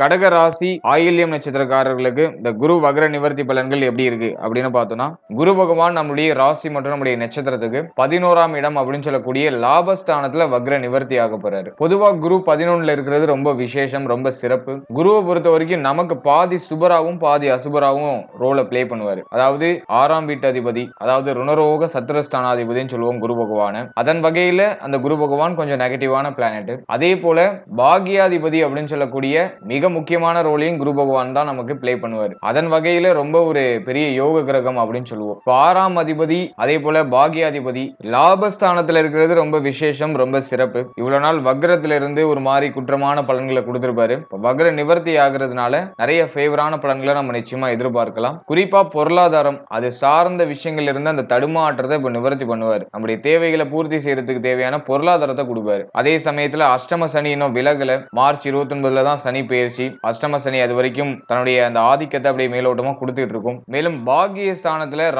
கடக ராசி ஆயில்யம் நட்சத்திரக்காரர்களுக்கு இந்த குரு வகர நிவர்த்தி பலன்கள் எப்படி இருக்கு அப்படின்னு பார்த்தோம்னா குரு பகவான் நம்முடைய ராசி மற்றும் நம்முடைய நட்சத்திரத்துக்கு பதினோராம் இடம் அப்படின்னு சொல்லக்கூடிய லாபஸ்தானத்துல வக்ர நிவர்த்தி ஆக போறாரு. பொதுவா குரு பதினொன்னுல இருக்கிறது ரொம்ப விசேஷம் ரொம்ப சிறப்பு. குருவை பொறுத்த வரைக்கும் நமக்கு பாதி சுபராவும் பாதி அசுபராவும் ரோலை ப்ளே பண்ணுவாரு. அதாவது ஆறாம் வீட்டு அதிபதி அதாவது ருணரோக சத்துரஸ்தானாதிபதினு சொல்லுவோம் குரு பகவான. அதன் வகையில அந்த குரு பகவான் கொஞ்சம் நெகட்டிவான பிளானட் அதே போல பாகியாதிபதி அப்படின்னு சொல்லக்கூடிய மிக முக்கியமான ரோலையும் குரு பகவான் தான் நமக்கு ப்ளே பண்ணுவார். அதன் வகையில ரொம்ப ஒரு பெரிய யோக கிரகம் அப்படின்னு சொல்லுவோம். ஆறாம் அதிபதி அதே போல பாகியாதிபதி லாபஸ்தானத்துல இருக்கிறது ரொம்ப விசேஷம் ரொம்ப சிறப்பு. இவ்வளவு நாள் வக்ரத்துல இருந்து ஒரு மாதிரி குற்றமான பலன்களை கொடுத்திருப்பாரு. வக்ர நிவர்த்தி ஆகுறதுனால நிறைய ஃபேவரான பலன்களை நம்ம நிச்சயமா எதிர்பார்க்கலாம். குறிப்பா பொருளாதாரம் அது சார்ந்த விஷயங்கள் இருந்து அந்த தடுமாற்றத்தை இப்ப நிவர்த்தி பண்ணுவார். நம்முடைய தேவைகளை பூர்த்தி செய்யறதுக்கு தேவையான பொருளாதாரத்தை கொடுப்பாரு. அதே சமயத்துல அஷ்டம சனி இன்னும் விலகல. மார்ச் இருபத்தி ஒன்பதுல தான் சனி பெயர்ச்சி அஷ்டம சனி அது வரைக்கும் தன்னுடைய அந்த ஆதிக்கத்தை அப்படியே மேலோட்டமா கொடுத்துட்டு இருக்கும். மேலும் பாகிய ஸ்தானத்துல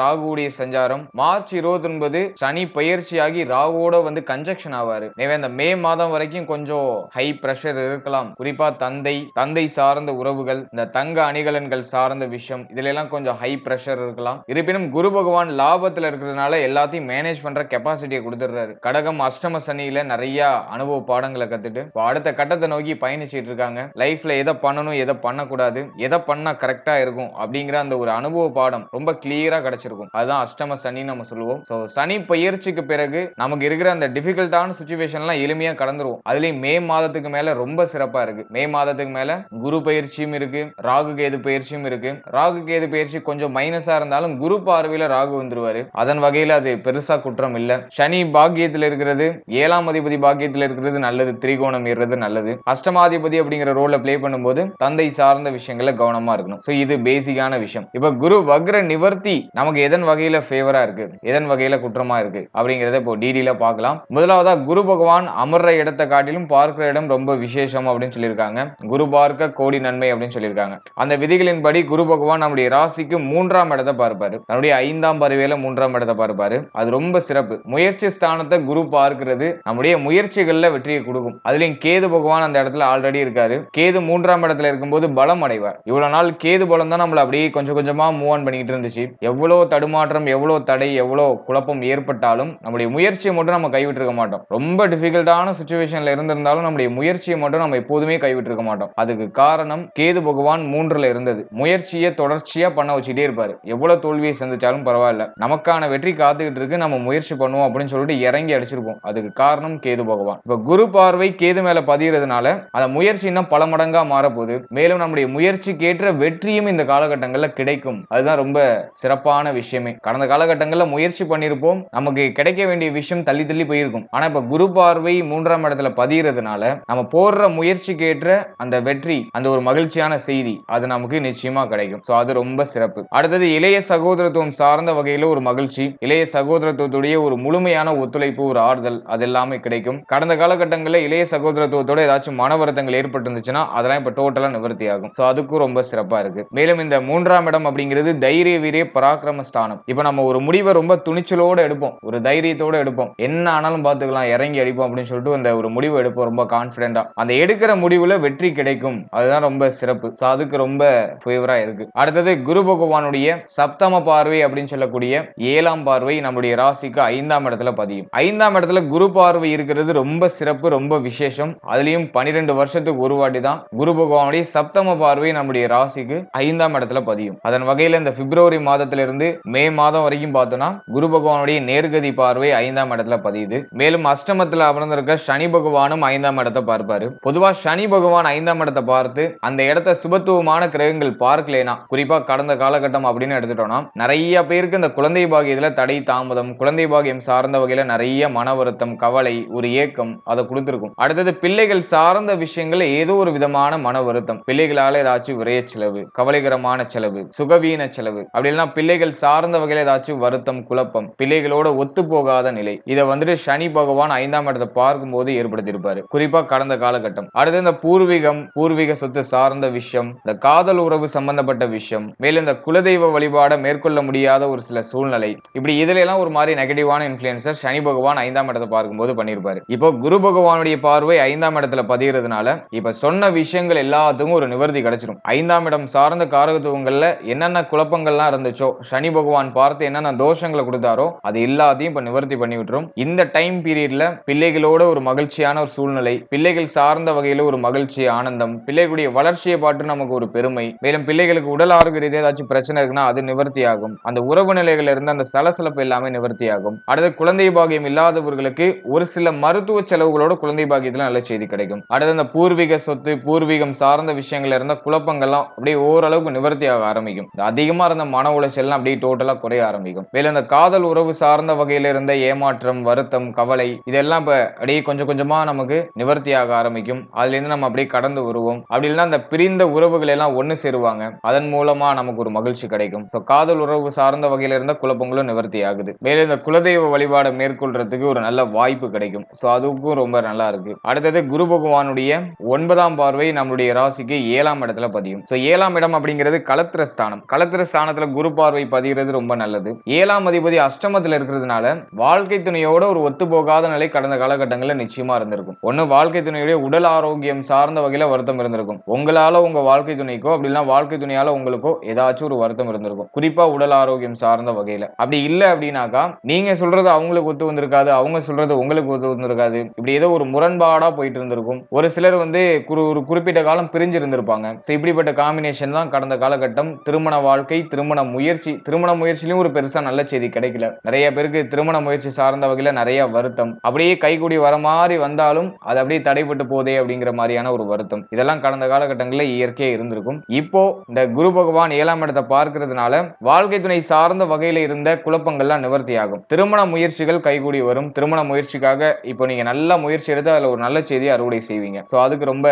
சஞ்சாரம் மார்ச் இருபத்தி ஒன்பது சனி பயிற்சியாகி ராகுவோட வந்து கன்ஜெக்ஷன் ஆவாரு. எனவே அந்த மே மாதம் வரைக்கும் கொஞ்சம் ஹை பிரஷர் இருக்கலாம். குறிப்பா தந்தை தந்தை சார்ந்த உறவுகள் இந்த தங்க அணிகலன்கள் சார்ந்த விஷயம் இதுல எல்லாம் கொஞ்சம் ஹை பிரஷர் இருக்கலாம். இருப்பினும் குரு பகவான் லாபத்துல இருக்கிறதுனால எல்லாத்தையும் மேனேஜ் பண்ற கெப்பாசிட்டியை கொடுத்துடுறாரு. கடகம் அஷ்டம சனியில நிறைய அனுபவ பாடங்களை கத்துட்டு அடுத்த கட்டத்தை நோக்கி பயணிச்சிட்டு இருக்காங்க. லைஃப்ல எதை பண்ணணும் எதை பண்ணக்கூடாது எதை பண்ணால் கரெக்டாக இருக்கும் அப்படிங்கிற அந்த ஒரு அனுபவ பாடம் ரொம்ப கிளியராக கிடைச்சிருக்கும். அதுதான் அஷ்டம சனி நம்ம சொல்லுவோம். ஸோ சனி பயிற்சிக்கு பிறகு நமக்கு இருக்கிற அந்த டிஃபிகல்ட்டான சுச்சுவேஷன்லாம் எளிமையாக கடந்துருவோம். அதுலேயும் மே மாதத்துக்கு மேலே ரொம்ப சிறப்பாக இருக்கு. மே மாதத்துக்கு மேலே குரு பயிற்சியும் இருக்கு ராகு கேது பயிற்சியும் இருக்கு. ராகு கேது பயிற்சி கொஞ்சம் மைனஸாக இருந்தாலும் குரு பார்வையில் ராகு வந்துருவார். அதன் வகையில் அது பெருசாக குற்றம் இல்லை. சனி பாக்கியத்தில் இருக்கிறது ஏழாம் அதிபதி பாக்கியத்தில் இருக்கிறது நல்லது திரிகோணம் ஏறுறது நல்லது. அஷ்டமாதிபதி அப்படிங்கிற ரோலை ப்ளே பண்ணும்போது தந்தை சார்ந்த விஷயங்கள்ல கவனமா இருக்கணும். ஸோ இது பேசிக்கான விஷயம். இப்போ குரு வக்ர நிவர்த்தி நமக்கு எதன் வகையில ஃபேவரா இருக்கு? எதன் வகையில குற்றமா இருக்கு? அப்படிங்கிறத இப்போ டிடியில பார்க்கலாம். முதலாவதா குரு பகவான் அமர்ற இடத்தை காட்டிலும் பார்க்கிற இடம் ரொம்ப விசேஷம் அப்படின்னு சொல்லியிருக்காங்க. குரு பார்க்க கோடி நன்மை அப்படின்னு சொல்லியிருக்காங்க. அந்த விதிகளின்படி குரு பகவான் நம்முடைய ராசிக்கு மூன்றாம் இடத்தை பார்ப்பாரு. தன்னுடைய ஐந்தாம் பருவையில மூன்றாம் இடத்தை பார்ப்பாரு. அது ரொம்ப சிறப்பு. முயற்சி ஸ்தானத்தை குரு பார்க்கிறது நம்முடைய முயற்சிகள்ல வெற்றியை கொடுக்கும். அதுலயும் கேது பகவான் அந்த இடத்துல ஆல்ரெடி இருக்காரு. கேது மூன்றாம் இடத்துல இருக்கும்போது பலம் அடைவார். இவ்வளவு நாள் கேது பலம் தான் நம்மள அப்படியே கொஞ்சம் கொஞ்சமா மூவ் ஆன் பண்ணிக்கிட்டு இருந்துச்சு. எவ்வளவு தடுமாற்றம் எவ்வளவு தடை எவ்வளவு குழப்பம் ஏற்பட்டாலும் நம்முடைய முயற்சியை மட்டும் நம்ம கைவிட்டிருக்க மாட்டோம். ரொம்ப டிஃபிகல்ட்டான சுச்சுவேஷன்ல இருந்திருந்தாலும் நம்முடைய முயற்சியை மட்டும் நம்ம எப்போதுமே கைவிட்டிருக்க மாட்டோம். அதுக்கு காரணம் கேது பகவான் மூன்றுல இருந்தது. முயற்சியை தொடர்ச்சியா பண்ண வச்சுட்டே இருப்பாரு. எவ்வளவு தோல்வியை சந்திச்சாலும் பரவாயில்ல. நமக்கான வெற்றி காத்துக்கிட்டு இருக்கு. நம்ம முயற்சி பண்ணுவோம் அப்படின்னு சொல்லிட்டு இறங்கி அடிச்சிருப்போம். அதுக்கு காரணம் கேது பகவான். இப்ப குரு பார்வை கேது மேல பதியறதுனால அந்த முயற்சி இன்னும் பல மடங்கா மாறப்போகுது. மேலும் நம்முடைய முயற்சிக்கேற்ற வெற்றியும் இந்த காலகட்டங்களில் கிடைக்கும். அதுதான் ரொம்ப சிறப்பான விஷயமே. கடந்த காலகட்டங்களில் முயற்சி பண்ணியிருப்போம். நமக்கு கிடைக்க வேண்டிய விஷயம் தள்ளி தள்ளி போயிருக்கும். ஆனால் இப்போ குரு பார்வை மூன்றாம் இடத்துல பதிகிறதுனால நம்ம போடுற முயற்சிக்கேற்ற அந்த வெற்றி அந்த ஒரு மகிழ்ச்சியான செய்தி அது நமக்கு நிச்சயமா கிடைக்கும். சோ அது ரொம்ப சிறப்பு. அடுத்தது இளைய சகோதரத்துவம் சார்ந்த வகையில் ஒரு மகிழ்ச்சி இளைய சகோதரத்துவத்துடைய ஒரு முழுமையான ஒத்துழைப்பு ஒரு ஆறுதல் அது எல்லாமே கிடைக்கும். கடந்த காலகட்டங்களில் இளைய சகோதரத்துவத்தோட ஏதாச்சும் மன வருத்தங்கள் ஏற்பட்டு இருந்துச்சுன்னா அதெல்லாம் அதெல்லாம் இப்போ டோட்டலாக நிவர்த்தி ஆகும் ஸோ அதுக்கும் ரொம்ப சிறப்பாக இருக்கு. மேலும் இந்த மூன்றாம் இடம் அப்படிங்கிறது தைரிய வீரிய பராக்கிரம ஸ்தானம் இப்போ நம்ம ஒரு முடிவை ரொம்ப துணிச்சலோடு எடுப்போம். ஒரு தைரியத்தோடு எடுப்போம். என்ன ஆனாலும் பார்த்துக்கலாம் இறங்கி அடிப்போம் அப்படின்னு சொல்லிட்டு அந்த ஒரு முடிவு எடுப்போம் ரொம்ப கான்ஃபிடென்ட்டாக அந்த எடுக்கிற முடிவில் வெற்றி கிடைக்கும். அதுதான் ரொம்ப சிறப்பு. ஸோ அதுக்கு ரொம்ப ஃபேவராக இருக்கு. அடுத்தது குரு பகவானுடைய சப்தம பார்வை அப்படின்னு சொல்லக்கூடிய ஏழாம் பார்வை நம்முடைய ராசிக்கு ஐந்தாம் இடத்துல பதியும். ஐந்தாம் இடத்துல குரு பார்வை இருக்கிறது ரொம்ப சிறப்பு ரொம்ப விசேஷம். அதுலேயும் பன்னிரெண்டு வருஷத்துக்கு ஒரு வாட்டி தான் குரு பகவானுடைய சப்தம பார்வை நம்முடைய ராசிக்கு ஐந்தாம் இடத்துல பதியும். அதன் வகையில இந்த பிப்ரவரி மாதத்திலிருந்து மே மாதம் வரைக்கும் பார்த்தோம்னா குரு பகவானுடைய நேர்கதி பார்வை ஐந்தாம் இடத்துல பதியுது. மேலும் அஷ்டமத்துல அமர்ந்திருக்க சனி பகவானும் ஐந்தாம் இடத்தை பார்ப்பாரு. பொதுவா சனி பகவான் ஐந்தாம் இடத்தை பார்த்து அந்த இடத்த சுபத்துவமான கிரகங்கள் பார்க்கலேனா குறிப்பா கடந்த காலகட்டம் அப்படின்னு எடுத்துட்டோம்னா நிறைய பேருக்கு இந்த குழந்தை பாகியத்துல தடை தாமதம் குழந்தை பாகியம் சார்ந்த வகையில நிறைய மன வருத்தம் கவலை ஒரு ஏக்கம் அதை கொடுத்துருக்கும். அடுத்தது பிள்ளைகள் சார்ந்த விஷயங்கள் ஏதோ ஒரு விதமான அதிகமான மன வருத்தம். பிள்ளைகளால ஏதாச்சும் விரைய செலவு கவலைகரமான செலவு சுகவீன செலவு. அப்படி இல்லைன்னா பிள்ளைகள் சார்ந்த வகையில் ஏதாச்சும் வருத்தம் குழப்பம் பிள்ளைகளோட ஒத்து போகாத நிலை. இதை வந்துட்டு சனி பகவான் ஐந்தாம் இடத்தை பார்க்கும்போது ஏற்படுத்தியிருப்பாரு. குறிப்பா கடந்த காலகட்டம். அடுத்து இந்த பூர்வீகம் பூர்வீக சொத்து சார்ந்த விஷயம் இந்த காதல் உறவு சம்பந்தப்பட்ட விஷயம் மேலும் இந்த குலதெய்வ வழிபாட மேற்கொள்ள முடியாத ஒரு சில சூழ்நிலை. இப்படி இதுல எல்லாம் ஒரு மாதிரி நெகட்டிவான இன்ஃபுளுசர் சனி பகவான் ஐந்தாம் இடத்தை பார்க்கும்போது பண்ணியிருப்பாரு. இப்போ குரு பகவானுடைய பார்வை ஐந்தாம் இடத்துல பதிகிறதுனால இப்ப சொன்ன விஷயம் விஷயங்கள் எல்லாத்துக்கும் ஒரு நிவர்த்தி கிடைச்சிடும் ஐந்தாம் இடம் சார்ந்த காரகத்துவங்களில் என்னென்ன குழப்பங்கள்லாம் இருந்துச்சோ சனி பகவான் பார்த்து என்னென்ன தோஷங்களை கொடுத்தாரோ அது எல்லாத்தையும் இப்போ நிவர்த்தி பண்ணி விட்டுரும். இந்த டைம் பீரியட்ல பிள்ளைகளோட ஒரு மகிழ்ச்சியான ஒரு சூழ்நிலை பிள்ளைகள் சார்ந்த வகையில் ஒரு மகிழ்ச்சி ஆனந்தம் பிள்ளைகளுடைய வளர்ச்சியை பார்த்து நமக்கு ஒரு பெருமை மேலும் பிள்ளைகளுக்கு உடல் ஆரோக்கிய ஏதாச்சும் பிரச்சனை இருக்குன்னா அது நிவர்த்தி ஆகும் அந்த உறவு நிலைகள் இருந்து அந்த சலசலப்பு எல்லாமே நிவர்த்தி ஆகும் அடுத்து குழந்தை பாகியம் இல்லாதவர்களுக்கு ஒரு சில மருத்துவ செலவுகளோட குழந்தை பாகியத்தில் நல்ல செய்தி கிடைக்கும். அடுத்து அந்த பூர்வீக சொத்து பூர்வீகம் சார்ந்த விஷயங்கள்ல இருந்த குழப்பங்கள்லாம் அப்படியே ஓரளவுக்கு நிவர்த்தி ஆக ஆரம்பிக்கும். அதிகமா இருந்த மன உளைச்சல்லாம் அப்படியே டோட்டலா குறைய ஆரம்பிக்கும். மேலும் இந்த காதல் உறவு சார்ந்த வகையில இருந்த ஏமாற்றம் வருத்தம் கவலை இதெல்லாம் இப்ப அப்படியே கொஞ்சம் கொஞ்சமா நமக்கு நிவர்த்தி ஆக ஆரம்பிக்கும். அதுல இருந்து நம்ம அப்படியே கடந்து வருவோம். அப்படி இல்லைன்னா அந்த பிரிந்த உறவுகள் எல்லாம் ஒண்ணு சேருவாங்க. அதன் மூலமா நமக்கு ஒரு மகிழ்ச்சி கிடைக்கும். ஸோ காதல் உறவு சார்ந்த வகையில இருந்த குழப்பங்களும் நிவர்த்தி ஆகுது. மேலும் இந்த குலதெய்வ வழிபாடை மேற்கொள்றதுக்கு ஒரு நல்ல வாய்ப்பு கிடைக்கும். ஸோ அதுக்கும் ரொம்ப நல்லா இருக்கு. அடுத்தது குரு பகவானுடைய ஒன்பதாம் பார்வை நம்மளுடைய ராசிக்கு ஏழாம் இடத்துல பதியும். ஸோ ஏழாம் இடம் அப்படிங்கிறது களத்திர ஸ்தானம். களத்திர ஸ்தானத்துல குரு பார்வை பதிகிறது ரொம்ப நல்லது. ஏழாம் அதிபதி அஷ்டமத்துல இருக்கிறதுனால வாழ்க்கை துணையோட ஒரு ஒத்து போகாத நிலை கடந்த காலகட்டங்களில் நிச்சயமா இருந்திருக்கும். ஒண்ணு வாழ்க்கை துணையுடைய உடல் ஆரோக்கியம் சார்ந்த வகையில வருத்தம் இருந்திருக்கும். உங்களால உங்க வாழ்க்கை துணைக்கோ அப்படி இல்லைன்னா வாழ்க்கை துணையால உங்களுக்கோ ஏதாச்சும் ஒரு வருத்தம் இருந்திருக்கும். குறிப்பா உடல் ஆரோக்கியம் சார்ந்த வகையில. அப்படி இல்லை அப்படின்னாக்கா நீங்க சொல்றது அவங்களுக்கு ஒத்து வந்திருக்காது அவங்க சொல்றது உங்களுக்கு ஒத்து வந்திருக்காது. இப்படி ஏதோ ஒரு முரண்பாடா போயிட்டு இருந்திருக்கும். ஒரு சிலர் வந்து ஒரு குறிப்பிட்ட காலம் பிரிஞ்சிருந்திருப்பாங்க. ஸோ இப்படிப்பட்ட காம்பினேஷன் தான் கடந்த காலகட்டம். திருமண வாழ்க்கை திருமண முயற்சி திருமண முயற்சியிலும் ஒரு பெருசாக நல்ல செய்தி கிடைக்கல. நிறைய பேருக்கு திருமண முயற்சி சார்ந்த வகையில் நிறைய வருத்தம். அப்படியே கைகூடி வர மாதிரி வந்தாலும் அது அப்படியே தடைப்பட்டு போதே அப்படிங்கிற மாதிரியான ஒரு வருத்தம். இதெல்லாம் கடந்த காலகட்டங்களில் இயற்கையாக இருந்திருக்கும். இப்போ இந்த குரு பகவான் ஏழாம் இடத்தை பார்க்கறதுனால வாழ்க்கை துணை சார்ந்த வகையில் இருந்த குழப்பங்கள்லாம் நிவர்த்தி ஆகும் திருமண முயற்சிகள் கைகூடி வரும். திருமண முயற்சிக்காக இப்போ நீங்க நல்ல முயற்சி எடுத்து அதில் ஒரு நல்ல செய்தியை அறுவடை செய்வீங்க. ஸோ அதுக்கு ரொம்ப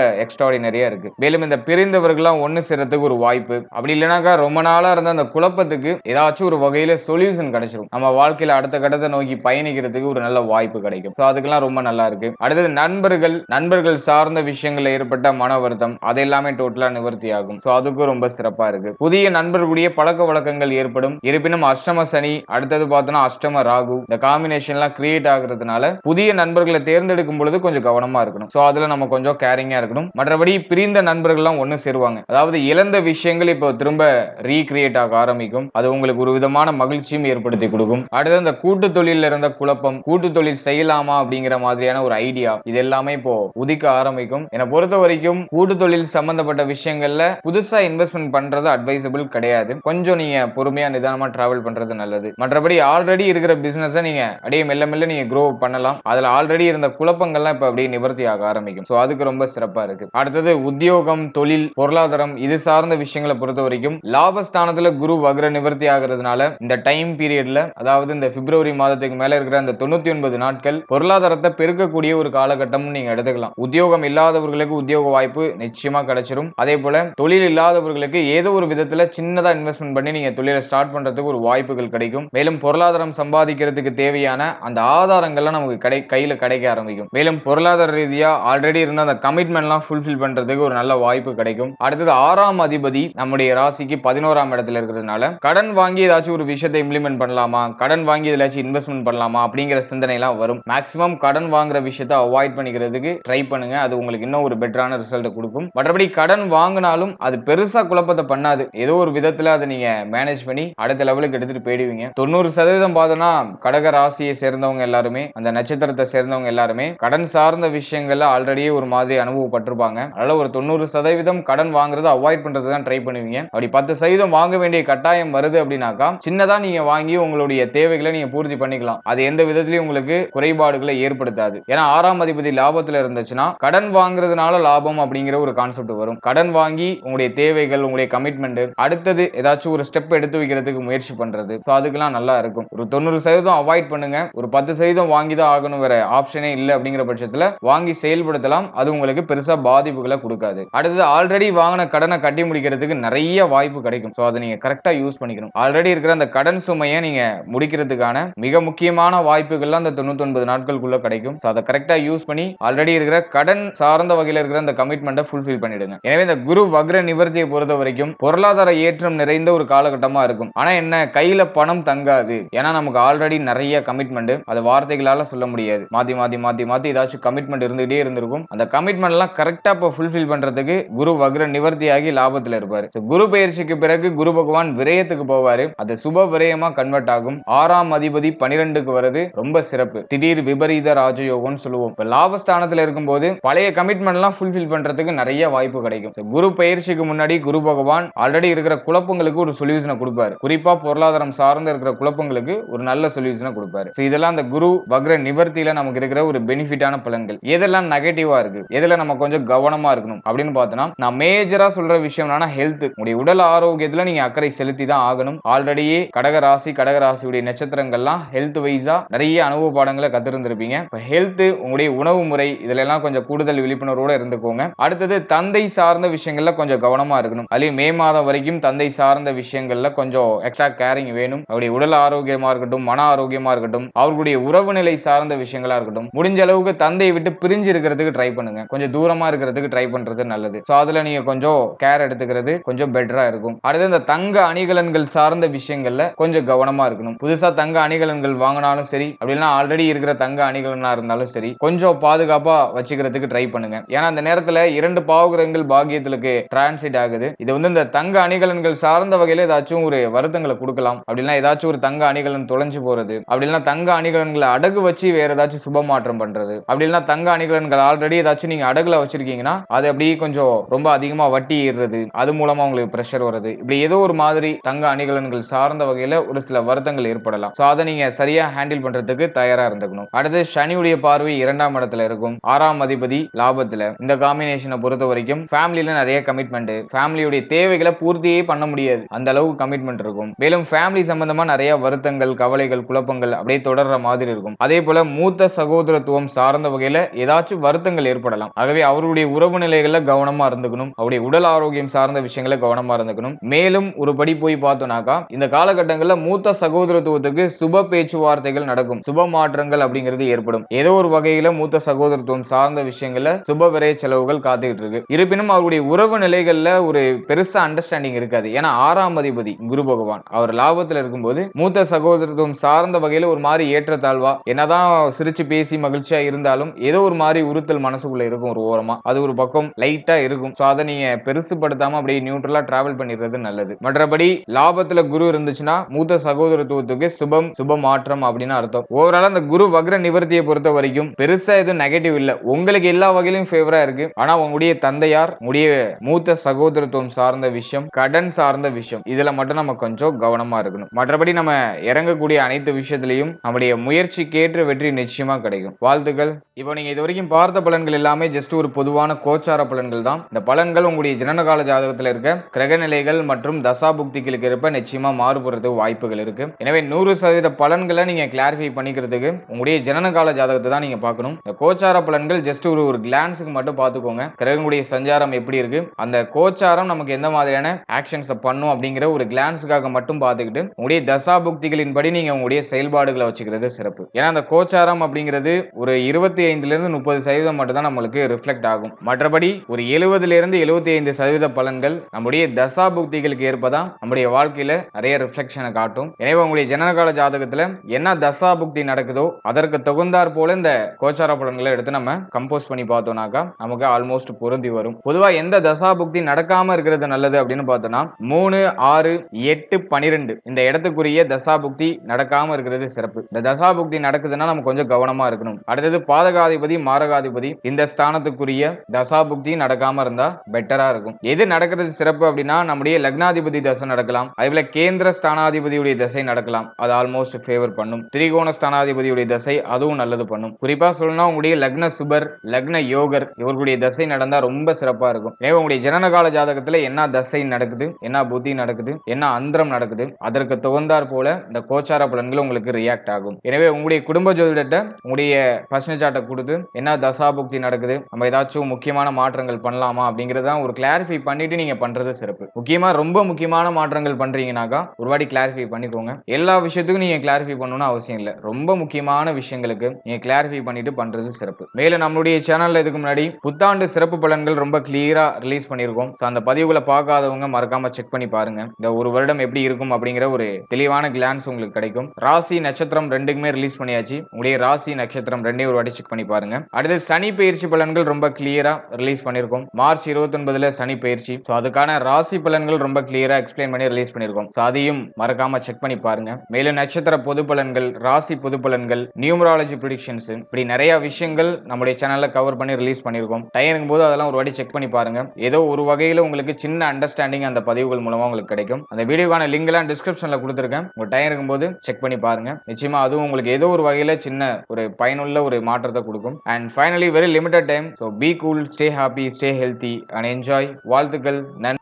நிறைய இருக்கு. மேலும் இந்த பிரிந்தவர்கள்லாம் ஒண்ணு சேர்றதுக்கு ஒரு வாய்ப்பு. அப்படி இல்லைனாக்கா ரொம்ப நாளா இருந்த அந்த குழப்பத்துக்கு ஏதாச்சும் ஒரு வகையில சொல்யூஷன் கிடைச்சிடும் நம்ம வாழ்க்கையில அடுத்த கட்டத்தை நோக்கி பயணிக்கிறதுக்கு ஒரு நல்ல வாய்ப்பு கிடைக்கும். ஸோ அதுக்கெல்லாம் ரொம்ப நல்லா இருக்கு. அடுத்தது நண்பர்கள் நண்பர்கள் சார்ந்த விஷயங்கள்ல ஏற்பட்ட மன வருத்தம் அது எல்லாமே டோட்டலா நிவர்த்தி ஆகும் ஸோ அதுக்கும் ரொம்ப சிறப்பா இருக்கு. புதிய நண்பர்களுடைய பழக்க வழக்கங்கள் ஏற்படும். இருப்பினும் அஷ்டம சனி அடுத்தது பார்த்தோம்னா அஷ்டம ராகு இந்த காம்பினேஷன்லாம் கிரியேட் ஆகுறதுனால புதிய நண்பர்களை தேர்ந்தெடுக்கும் பொழுது கொஞ்சம் கவனமா இருக்கணும். ஸோ அதுல நம்ம கொஞ்சம் கேரிங்கா இருக்கணும். மற்றபடி பிரிந்த நண்பர்கள்லாம் ஒண்ணு சேருவாங்க. அதாவது இழந்த விஷயங்கள் இப்போ திரும்ப ரீக்ரியேட் ஆக ஆரம்பிக்கும். அது உங்களுக்கு ஒரு விதமான மகிழ்ச்சியும் ஏற்படுத்தி கொடுக்கும். அடுத்து அந்த கூட்டு தொழில இருந்த குழப்பம் கூட்டு தொழில் செய்யலாமா அப்படிங்கிற மாதிரியான ஒரு ஐடியா இது எல்லாமே இப்போ உதிக்க ஆரம்பிக்கும். என்னை பொறுத்த வரைக்கும் கூட்டு தொழில் சம்பந்தப்பட்ட விஷயங்கள்ல புதுசா இன்வெஸ்ட்மெண்ட் பண்றது அட்வைசபிள் கிடையாது. கொஞ்சம் நீங்க பொறுமையா நிதானமா டிராவல் பண்றது நல்லது. மற்றபடி ஆல்ரெடி இருக்கிற பிசினஸ் நீங்க அப்படியே மெல்ல மெல்ல நீங்க க்ரோ பண்ணலாம். அதுல ஆல்ரெடி இருந்த குழப்பங்கள்லாம் இப்ப அப்படியே நிவர்த்தி ஆக ஆரம்பிக்கும். சோ அதுக்கு ரொம்ப சிறப்பா இருக்கு. அடுத்தது உத்தியோகம் தொழில் பொருளாதாரம் இது சார்ந்த விஷயங்களை பொறுத்த வரைக்கும் லாபஸ்தானத்துல குரு வக்ர நிவர்த்தி ஆகிறதுனால இந்த டைம் பீரியட்ல அதாவது இந்த பிப்ரவரி மாதத்துக்கு மேல இருக்கிற அந்த தொண்ணூத்தி ஒன்பது நாட்கள் பொருளாதாரத்தை பெருக்கக்கூடிய ஒரு காலகட்டம் நீங்க எடுத்துக்கலாம். உத்தியோகம் இல்லாதவர்களுக்கு உத்தியோக வாய்ப்பு நிச்சயமா கிடைச்சிரும். அதே போல தொழில் இல்லாதவர்களுக்கு ஏதோ ஒரு விதத்துல சின்னதா இன்வெஸ்ட்மெண்ட் பண்ணி நீங்க தொழிலை ஸ்டார்ட் பண்றதுக்கு ஒரு வாய்ப்புகள் கிடைக்கும். மேலும் பொருளாதாரம் சம்பாதிக்கிறதுக்கு தேவையான அந்த ஆதாரங்கள்லாம் நமக்கு கடை கையில கிடைக்க ஆரம்பிக்கும். மேலும் பொருளாதார ரீதியா ஆல்ரெடி இருந்த அந்த கமிட்மெண்ட்லாம் ஃபுல்ஃபில் பண்றதுக்கு ஒரு நல்ல வாய்ப்பு கிடைக்கும். அடுத்தது ஆறாம் அதிபதி நம்முடைய ராசிக்கு பதினோராம் இடத்துல இருக்கிறதுனால கடன் வாங்கி ஏதாச்சும் ஒரு விஷயத்தை இம்ப்ளிமெண்ட் பண்ணலாமா? கடன் வாங்கி ஏதாச்சும் இன்வெஸ்ட்மெண்ட் பண்ணலாமா? அப்படிங்கிற சிந்தனை எல்லாம் வரும். மேக்ஸிமம் கடன் வாங்குற விஷயத்தை அவாய்ட் பண்ணிக்கிறதுக்கு ட்ரை பண்ணுங்க. அது உங்களுக்கு இன்னும் ஒரு பெட்டரான ரிசல்ட் கொடுக்கும். மற்றபடி கடன் வாங்கினாலும் அது பெருசா குழப்பத்தை பண்ணாது. ஏதோ ஒரு விதத்துல அதை நீங்க மேனேஜ் பண்ணி அடுத்த லெவலுக்கு எடுத்துட்டு போயிடுவீங்க. தொண்ணூறு சதவீதம் பார்த்தோம்னா கடக ராசியை சேர்ந்தவங்க எல்லாருமே அந்த நட்சத்திரத்தை சேர்ந்தவங்க எல்லாருமே கடன் சார்ந்த விஷயங்கள்ல ஆல்ரெடியே ஒரு மாதிரி அனுபவப்பட்டிருப்பாங்க. அதனால ஒரு தொண்ணூறு சதவீதம் கடன் வாங்குறது அவாய்ட் பண்றது தான் ட்ரை பண்ணுவீங்க. அப்படி பத்து சதவீதம் வாங்க வேண்டிய கட்டாயம் வருது அப்படின்னாக்கா சின்னதா நீங்க வாங்கி உங்களுடைய தேவைகளை நீங்க பூர்த்தி பண்ணிக்கலாம். அது எந்த விதத்திலையும் உங்களுக்கு குறைபாடுகளை ஏற்படுத்தாது. ஏன்னா ஆறாம் அதிபதி லாபத்துல இருந்துச்சுன்னா கடன் வாங்குறதுனால லாபம் அப்படிங்கிற ஒரு கான்செப்ட் வரும். கடன் வாங்கி உங்களுடைய தேவைகள் உங்களுடைய கமிட்மெண்ட் அடுத்தது ஏதாச்சும் ஒரு ஸ்டெப் எடுத்து வைக்கிறதுக்கு முயற்சி பண்றது. ஸோ அதுக்கெல்லாம் நல்லா இருக்கும். ஒரு தொண்ணூறு சதவீதம் அவாய்ட் பண்ணுங்க. ஒரு பத்து சதவீதம் வாங்கி தான் ஆகணும் வேற ஆப்ஷனே இல்லை அப்படிங்கிற பட்சத்துல வாங்கி செயல்படுத்தலாம். அது உங்களுக்கு பெருசா வாய்ப்புகளை கொடுக்காது. அடுத்தது ஆல்ரெடி வாங்கின கடனை கட்டி முடிக்கிறதுக்கு நிறைய வாய்ப்பு கிடைக்கும். ஸோ அதை நீங்க கரெக்டா யூஸ் பண்ணிக்கணும். ஆல்ரெடி இருக்கிற அந்த கடன் சுமையை நீங்க முடிக்கிறதுக்கான மிக முக்கியமான வாய்ப்புகள்லாம் அந்த தொண்ணூத்தொன்பது நாட்களுக்குள்ள கிடைக்கும். ஸோ அதை கரெக்டா யூஸ் பண்ணி ஆல்ரெடி இருக்கிற கடன் சார்ந்த வகையில் இருக்கிற அந்த கமிட்மெண்ட்டை ஃபுல்ஃபில் பண்ணிடுங்க. எனவே இந்த குரு வக்ர நிவர்த்தியை பொறுத்த வரைக்கும் பொருளாதார ஏற்றம் நிறைந்த ஒரு காலகட்டமா இருக்கும். ஆனா என்ன கையில பணம் தங்காது. ஏன்னா நமக்கு ஆல்ரெடி நிறைய கமிட்மெண்ட் அது வார்த்தைகளால சொல்ல முடியாது. மாத்தி மாத்தி மாத்தி மாத்தி ஏதாச்சும் கமிட்மெண்ட் இருந்துகிட்டே இருந்திருக்கும். அந்த கமிட்மெண்ட் எல்லாம் கரெக்டா இப்போ ஃபுல்ஃபில் பண்றதுக்கு குரு வக்ர நிவர்த்தியாகி லாபத்துல இருப்பாரு. குரு பயிற்சிக்கு பிறகு குரு பகவான் விரயத்துக்கு போவாரு. அது சுப விரயமா கன்வெர்ட் ஆகும். ஆறாம் அதிபதி பனிரெண்டுக்கு வருது ரொம்ப சிறப்பு. திடீர் விபரீத ராஜயோகம்னு சொல்லுவோம். இப்ப லாபஸ்தானத்துல இருக்கும்போது பழைய கமிட்மெண்ட் எல்லாம் ஃபுல்ஃபில் பண்றதுக்கு நிறைய வாய்ப்பு கிடைக்கும். குரு பயிற்சிக்கு முன்னாடி குரு பகவான் ஆல்ரெடி இருக்கிற குழப்பங்களுக்கு ஒரு சொல்யூஷனை கொடுப்பாரு. குறிப்பா பொருளாதாரம் சார்ந்து இருக்கிற குழப்பங்களுக்கு ஒரு நல்ல சொல்யூஷனை கொடுப்பாரு. இதெல்லாம் அந்த குரு வக்ர நிவர்த்தியில நமக்கு இருக்கிற ஒரு பெனிஃபிட்டான பலன்கள். எதெல்லாம் நெகட்டிவா இருக்கு? எதுல நம்ம கொஞ்சம் கவனம் இருக்கணும். அப்படின்னு பார்த்தோம்னா நான் மேஜரா சொல்ற விஷயம் என்னன்னா ஹெல்த் உடைய உடல் ஆரோக்கியத்துல நீங்க அக்கறை செலுத்தி தான் ஆகணும். ஆல்ரெடியே கடக ராசி கடக ராசியுடைய நட்சத்திரங்கள்லாம் ஹெல்த் வைஸா நிறைய அனுபவ பாடங்களை கத்திருந்திருப்பீங்க. இப்போ ஹெல்த் உங்களுடைய உணவு முறை இதுல எல்லாம் கொஞ்சம் கூடுதல் விழிப்புணர்வோட இருந்துக்கோங்க. அடுத்தது தந்தை சார்ந்த விஷயங்கள்ல கொஞ்சம் கவனமா இருக்கணும். அதுலயும் மே மாதம் வரைக்கும் தந்தை சார்ந்த விஷயங்கள்ல கொஞ்சம் எக்ஸ்ட்ரா கேரிங் வேணும். அவருடைய உடல் ஆரோக்கியமா இருக்கட்டும் மன ஆரோக்கியமா இருக்கட்டும் அவர்களுடைய உறவு நிலை சார்ந்த விஷயங்களா இருக்கட்டும் முடிஞ்ச அளவுக்கு தந்தையை விட்டு பிரிஞ்சு இருக்கிறதுக்கு ட்ரை பண்ணுங்க. கொஞ்சம் தூரமா இருக்கிறதுக்கு ட்ரை பண்றது நல்லது. ஸோ அதுல நீங்க கொஞ்சம் கேர் எடுத்துக்கிறது கொஞ்சம் பெட்டரா இருக்கும். அடுத்து இந்த தங்க அணிகலன்கள் சார்ந்த விஷயங்கள்ல கொஞ்சம் கவனமா இருக்கணும். புதுசா தங்க அணிகலன்கள் வாங்கினாலும் சரி அப்படின்னா ஆல்ரெடி இருக்கிற தங்க அணிகலனா இருந்தாலும் சரி கொஞ்சம் பாதுகாப்பா வச்சுக்கிறதுக்கு ட்ரை பண்ணுங்க. ஏன்னா அந்த நேரத்துல இரண்டு பாவகிரகங்கள் பாகியத்திலுக்கு டிரான்சிட் ஆகுது. இது வந்து இந்த தங்க அணிகலன்கள் சார்ந்த வகையில ஏதாச்சும் ஒரு வருத்தங்களை கொடுக்கலாம். அப்படின்னா ஏதாச்சும் ஒரு தங்க அணிகலன் தொலைஞ்சு போறது. அப்படின்னா தங்க அணிகலன்களை அடகு வச்சு வேற ஏதாச்சும் சுப மாற்றம் பண்றது அப்படின்னா தங்க அணிகலன்கள் ஆல்ரெடி ஏதாச்சும் நீங்க அடகுல வச்சிருக்கீங்கன்னா அது அப்படியே கொஞ்சம் ரொம்ப அதிகமா வட்டி ஏறுறது அது மூலமா உங்களுக்கு ப்ரெஷர் வருது இப்படி ஏதோ ஒரு மாதிரி தங்க அணிகலன்கள் சார்ந்த வகையில ஒரு சில வருத்தங்கள் ஏற்படலாம். சோ அதை நீங்க சரியா ஹேண்டில் பண்றதுக்கு தயாரா இருந்துக்கணும். அடுத்து சனியுடைய பார்வை இரண்டாம் இடத்துல இருக்கும். ஆறாம் அதிபதி லாபத்துல. இந்த காம்பினேஷனை பொறுத்த வரைக்கும் ஃபேமிலியில நிறைய கமிட்மெண்ட் ஃபேமிலியுடைய தேவைகளை பூர்த்தியே பண்ண முடியாது. அந்த அளவுக்கு கமிட்மெண்ட் இருக்கும். மேலும் ஃபேமிலி சம்பந்தமா நிறைய வருத்தங்கள் கவலைகள் குழப்பங்கள் அப்படியே தொடர்ற மாதிரி இருக்கும். அதே போல மூத்த சகோதரத்துவம் சார்ந்த வகையில ஏதாச்சும் வருத்தங்கள் ஏற்படலாம். ஆகவே அவருடைய உறவு உணவு நிலைகள்ல கவனமா இருந்துக்கணும். அவருடைய உடல் ஆரோக்கியம் சார்ந்த விஷயங்கள கவனமா இருந்துக்கணும். மேலும் ஒரு படி போய் பார்த்தோம்னாக்கா இந்த காலகட்டங்கள்ல மூத்த சகோதரத்துவத்துக்கு சுப பேச்சுவார்த்தைகள் நடக்கும். சுப மாற்றங்கள் அப்படிங்கிறது ஏற்படும். ஏதோ ஒரு வகையில மூத்த சகோதரத்துவம் சார்ந்த விஷயங்கள்ல சுப விரைய செலவுகள் காத்துக்கிட்டு இருக்கு. இருப்பினும் அவருடைய உறவு நிலைகள்ல ஒரு பெருசா அண்டர்ஸ்டாண்டிங் இருக்காது. ஏன்னா ஆறாம் அதிபதி குரு பகவான் அவர் லாபத்துல இருக்கும்போது மூத்த சகோதரத்துவம் சார்ந்த வகையில ஒரு மாதிரி ஏற்றத்தாழ்வா என்னதான் சிரிச்சு பேசி மகிழ்ச்சியா இருந்தாலும் ஏதோ ஒரு மாதிரி உறுத்தல் மனசுக்குள்ள இருக்கும் ஒரு ஓரமா. அது ஒரு பக்கம் லைட்டா இருக்கும். ஸோ அதை நீங்க பெருசுப்படுத்தாம அப்படியே நியூட்ரலா டிராவல் பண்ணிடுறது நல்லது. மற்றபடி லாபத்துல குரு இருந்துச்சுன்னா மூத்த சகோதரத்துவத்துக்கு சுபம் சுப மாற்றம் அப்படின்னு அர்த்தம். ஓவரால் அந்த குரு வக்ர நிவர்த்தியை பொறுத்த வரைக்கும் பெருசா எதுவும் நெகட்டிவ் இல்ல. உங்களுக்கு எல்லா வகையிலும் ஃபேவரா இருக்கு. ஆனா உங்களுடைய தந்தையார் உடைய மூத்த சகோதரத்துவம் சார்ந்த விஷயம் கடன் சார்ந்த விஷயம் இதுல மட்டும் நம்ம கொஞ்சம் கவனமா இருக்கணும். மற்றபடி நம்ம இறங்கக்கூடிய அனைத்து விஷயத்திலையும் நம்முடைய முயற்சிக்கேற்ற வெற்றி நிச்சயமா கிடைக்கும். வாழ்த்துக்கள். இப்போ நீங்க இது வரைக்கும் பார்த்த பலன்கள் எல்லாமே ஜஸ்ட் ஒரு பொதுவான கோச்சார பலன்கள் தான். இந்த பலன்கள் உங்களுடைய ஜனனகால ஜாதகத்தில் இருக்க கிரக நிலைகள் மற்றும் தசாபுக்திகளுக்கு இருப்ப நிச்சயமா மாறுபடுறதுக்கு வாய்ப்புகள் இருக்கு. எனவே நூறு சதவீத பலன்களை நீங்க கிளாரிஃபை பண்ணிக்கிறதுக்கு உங்களுடைய ஜனனகால ஜாதகத்தை தான் நீங்க பார்க்கணும். இந்த கோச்சார பலன்கள் ஜஸ்ட் ஒரு ஒரு கிளான்ஸுக்கு மட்டும் பார்த்துக்கோங்க. கிரகங்களுடைய சஞ்சாரம் எப்படி இருக்கு? அந்த கோச்சாரம் நமக்கு எந்த மாதிரியான ஆக்ஷன்ஸை பண்ணும் அப்படிங்கிற ஒரு கிளான்ஸுக்காக மட்டும் பார்த்துக்கிட்டு உங்களுடைய தசாபுக்திகளின் படி நீங்க உங்களுடைய செயல்பாடுகளை வச்சுக்கிறது சிறப்பு. ஏன்னா அந்த கோச்சாரம் அப்படிங்கிறது ஒரு இருபத்தி ஐந்துல இருந்து முப்பது சதவீதம் மட்டும் தான் நம்மளுக்கு ரிஃப்ளெக்ட் ஆகும். மற்றபடி ஒரு எழுபதுலேருந்து எழுபத்தி ஐந்து சதவீத பலன்கள் நம்முடைய தசா புக்திகளுக்கு ஏற்பதான் நம்முடைய வாழ்க்கையில நிறைய ரிஃப்ளெக்ஷனை காட்டும். எனவே உங்களுடைய ஜனனகால ஜாதகத்துல என்ன தசா புக்தி நடக்குதோ அதற்கு தகுந்தார் போல இந்த கோச்சார பலன்களை எடுத்து நம்ம கம்போஸ் பண்ணி பார்த்தோம்னாக்கா நமக்கு ஆல்மோஸ்ட் பொருந்தி வரும். பொதுவா எந்த தசா புக்தி நடக்காம இருக்கிறது நல்லது அப்படின்னு பார்த்தோம்னா மூணு ஆறு எட்டு பனிரெண்டு இந்த இடத்துக்குரிய தசா புக்தி நடக்காம இருக்கிறது சிறப்பு. இந்த தசா புக்தி நடக்குதுன்னா நம்ம கொஞ்சம் கவனமா இருக்கணும். அடுத்தது பாதகாதிபதி மாரகாதிபதி இந்த ஸ்தானத்துக்குரிய தசா புக்தியும் நடக்காம இருந்தா பெட்டரா இருக்கும். எது நடக்கிறது சிறப்பு அப்படின்னா நம்முடைய லக்னாதிபதி தசை நடக்கலாம். அதே கேந்திர ஸ்தானாதிபதியுடைய தசை நடக்கலாம். அது ஆல்மோஸ்ட் ஃபேவர் பண்ணும். திரிகோண ஸ்தானாதிபதியுடைய தசை அதுவும் நல்லது பண்ணும். குறிப்பா சொல்லணும்னா உங்களுடைய லக்ன சுபர் லக்ன யோகர் இவர்களுடைய தசை நடந்தா ரொம்ப சிறப்பா இருக்கும். எனவே உங்களுடைய ஜனனகால ஜாதகத்துல என்ன தசை நடக்குது என்ன புத்தி நடக்குது என்ன அந்தரம் நடக்குது அதற்கு தகுந்தாற் போல இந்த கோச்சார பலன்கள் உங்களுக்கு ரியாக்ட் ஆகும். எனவே உங்களுடைய குடும்ப ஜோதிடத்தை உங்களுடைய பர்சனல் கொடுத்து என்ன தசா புக்தி நடக்குது நம்ம ஏதாச்சும் முக்கியமான மாற்றங்கள் பண்ணலாமா அப்படிங்கறத ஒரு கிளாரிஃபை பண்ணிட்டு நீங்க பண்றது சிறப்பு. முக்கியமா ரொம்ப முக்கியமான மாற்றங்கள் பண்றீங்கனாக்கா ஒரு வாட்டி கிளாரிஃபை பண்ணிக்கோங்க. எல்லா விஷயத்துக்கும் நீங்க கிளாரிஃபை பண்ணணும்னு அவசியம் இல்லை. ரொம்ப முக்கியமான விஷயங்களுக்கு நீங்க கிளாரிஃபை பண்ணிட்டு பண்றது சிறப்பு. மேல நம்மளுடைய சேனல்ல இதுக்கு முன்னாடி புத்தாண்டு சிறப்பு பலன்கள் ரொம்ப கிளியரா ரிலீஸ் பண்ணியிருக்கோம். அந்த பதிவுகளை பார்க்காதவங்க மறக்காம செக் பண்ணி பாருங்க. இந்த ஒரு வருடம் எப்படி இருக்கும் அப்படிங்கிற ஒரு தெளிவான கிளான்ஸ் உங்களுக்கு கிடைக்கும். ராசி நட்சத்திரம் ரெண்டுக்குமே ரிலீஸ் பண்ணியாச்சு. உங்களுடைய ராசி நட்சத்திரம் ரெண்டே ஒரு வாட்டி செக் பண்ணி பாருங்க. அடுத்து சனி பயிற்சி பலன்கள் ரொம்ப கிளியரா ரிலீஸ் பண்ணியிருக்கோம் மார்ச் இருபத்தி ஒன்பதுல சனி பயிற்சி. ஸோ அதுக்கான ராசி பலன்கள் ரொம்ப கிளியரா எக்ஸ்பிளைன் பண்ணி ரிலீஸ் பண்ணியிருக்கோம் ஸோ அதையும் மறக்காம செக் பண்ணி பாருங்க. மேலும் நட்சத்திர பொது பலன்கள் ராசி பொது பலன்கள் நியூமராலஜி ப்ரிடிக்ஷன்ஸ் இப்படி நிறைய விஷயங்கள் நம்முடைய சேனல்ல கவர் பண்ணி ரிலீஸ் பண்ணியிருக்கோம் டைம் போது அதெல்லாம் ஒரு வாட்டி செக் பண்ணி பாருங்க. ஏதோ ஒரு வகையில உங்களுக்கு சின்ன அண்டர்ஸ்டாண்டிங் அந்த பதிவுகள் மூலமா உங்களுக்கு கிடைக்கும். அந்த வீடியோக்கான லிங்க் எல்லாம் டிஸ்கிரிப்ஷன்ல கொடுத்துருக்கேன். உங்க டைம் இருக்கும்போது செக் பண்ணி பாருங்க. நிச்சயமா அதுவும் உங்களுக்கு ஏதோ ஒரு வகையில சின்ன ஒரு பயனுள்ள ஒரு மாற்றத்தை கொடுக்கும். And finally very limited time so be cool stay happy stay healthy and enjoy வாழ்த்துக்கள் நன்றி